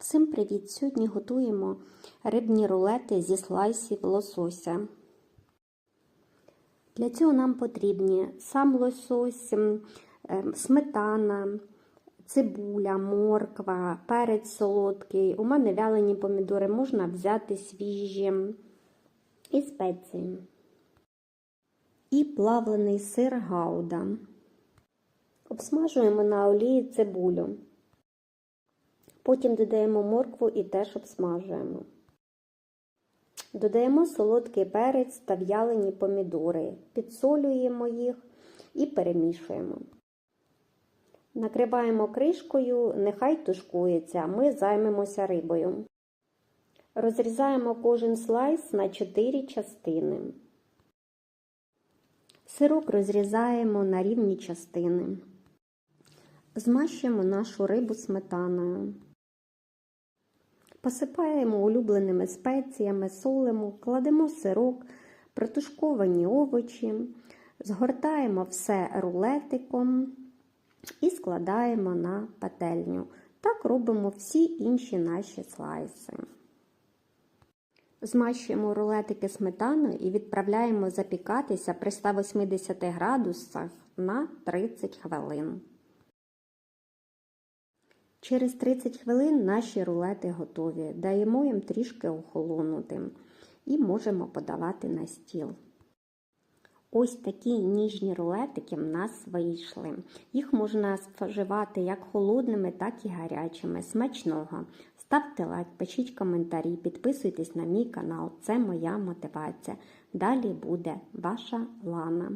Всім привіт! Сьогодні готуємо рибні рулети зі слайсів лосося. Для цього нам потрібні сам лосось, е, сметана, цибуля, морква, перець солодкий. У мене вялені помідори можна взяти свіжі і спеції. І плавлений сир гауда. Обсмажуємо на олії цибулю. Потім додаємо моркву і теж обсмажуємо. Додаємо солодкий перець та в'ялені помідори, підсолюємо їх і перемішуємо. Накриваємо кришкою, нехай тушкується, ми займемося рибою. Розрізаємо кожен слайс на 4 частини. Сирок розрізаємо на рівні частини. Змащуємо нашу рибу сметаною. Посипаємо улюбленими спеціями, солимо, кладемо сирок, протушковані овочі, згортаємо все рулетиком і складаємо на пательню. Так робимо всі інші наші слайси. Змащуємо рулетики сметаною і відправляємо запікатися при 180 градусах на 30 хвилин. Через 30 хвилин наші рулети готові. Даємо їм трішки охолонути і можемо подавати на стіл. Ось такі ніжні рулетики в нас вийшли. Їх можна споживати як холодними, так і гарячими. Смачного. Ставте лайк, пишіть коментарі, підписуйтесь на мій канал. Це моя мотивація. Далі буде ваша Лана.